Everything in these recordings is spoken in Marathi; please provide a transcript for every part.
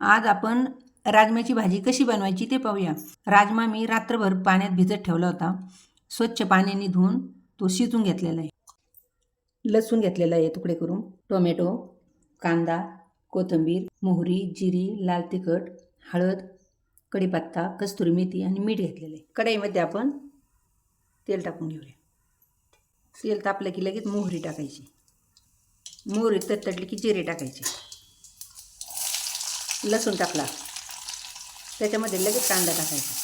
आज आपण राजम्याची भाजी कशी बनवायची ते पाहूया. राजमा मी रात्रभर पाण्यात भिजत ठेवला होता. स्वच्छ पाण्याने धुवून तो शिजून घेतलेला आहे. लसूण घेतलेला आहे तुकडे करून. टोमॅटो कांदा कोथिंबीर मोहरी जिरी लाल तिखट हळद कढीपत्ता कस्तुरी मेथी आणि मीठ घेतलेलं आहे. कढईमध्ये आपण तेल टाकून घेऊया. तेल तापलं की लगेच मोहरी टाकायची. मोहरी तडतडली की जिरे टाकायचे. लसूण टाकला. त्याच्यामध्ये लगेच कांदा टाकायचा.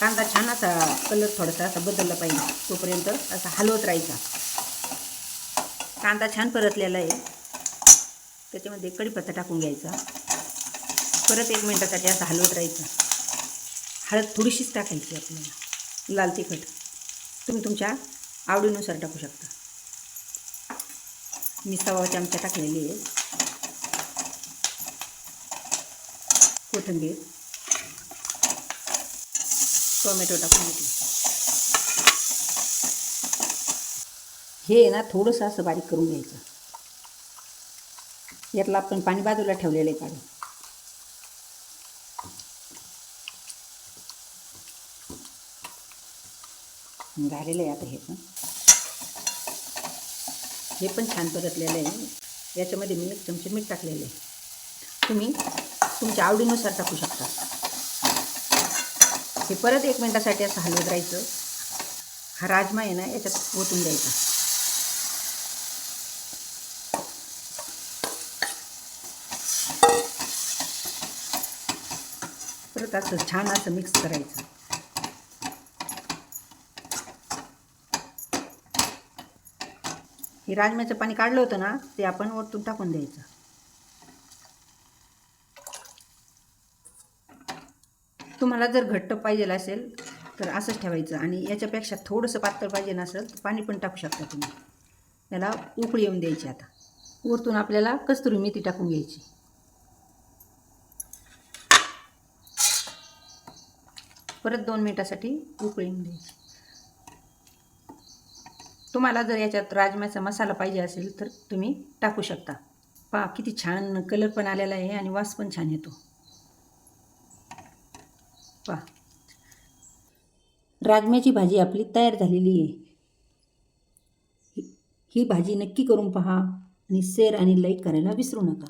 कांदा छान असा कलर थोडासा असा बदलला पाहिजे. तोपर्यंत असा हलवत राहायचा. कांदा छान परतलेला आहे. त्याच्यामध्ये कढीपत्ता टाकून घ्यायचा. परत एक मिनटासाठी असा हलवत राहायचा. हळद थोडीशीच टाकायची आपल्याला. लाल तिखट. तुम्ही तुमच्या आवडीनुसार टाकू शकता. मी सवा चमचा टाकलेली आहे. कोथिंबीर टोमॅटो टाकून घेतले. हे आहे ना थोडंसं असं बारीक करून घ्यायचं. यातलं आपण पाणी बाजूला ठेवलेलं आहे काढून झालेलं आहे आता हे पण. हे पण छान परतलेलं आहे. याच्यामध्ये मी एक चमचे मीठ टाकलेलं आहे. तुम्ही तुमच्या आवडीनुसार टाकू शकता. हे परत एक मिनटासाठी असं हलवत राहायचं. हा राजमा आहे ना याच्यात ओतून द्यायचा. परत असं छान असं मिक्स करायचं. हे राजम्याचं पाणी काढलं होतं ना ते आपण ओतून टाकून द्यायचं. तुम्हाला जर घट्ट पाहिजे असेल तर असंच ठेवायचं. आणि याच्यापेक्षा थोडंसं पातळ पाहिजे नसेल तर पाणी पण टाकू शकता तुम्ही. याला उकळी येऊन द्यायची आता. वरतून आपल्याला कस्तुरी मेथी टाकून घ्यायची. परत दोन मिनिटासाठी उकळी येऊन द्यायची. तुम्हाला जर याच्यात राजम्याचा मसाला पाहिजे असेल तर तुम्ही टाकू शकता. पहा किती छान कलर पण आलेला आहे आणि वास पण छान येतो. पा. राजम्याची भाजी आपली तयार झालेली आहे. ही- ही भाजी नक्की करून पहा आणि शेअर आणि लाईक करायला विसरू नका.